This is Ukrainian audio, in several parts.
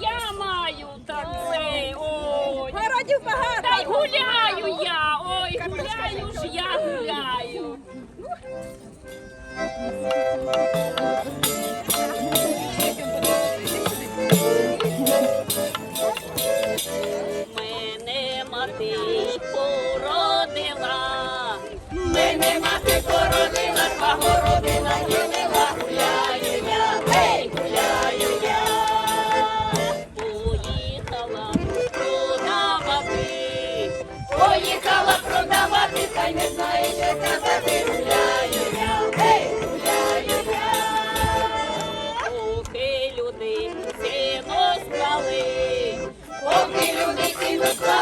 я маю такий. Ой. Городів багато. Та й гуляю я. Ой, гуляю ж я гуляю. Мене мати породила. Мене мати не знає, що сказати, гуляю гуляю. Поки люди ціну склали, поки люди ціну спали.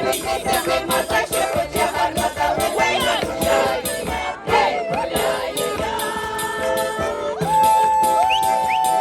Baby, take a look, my sexy.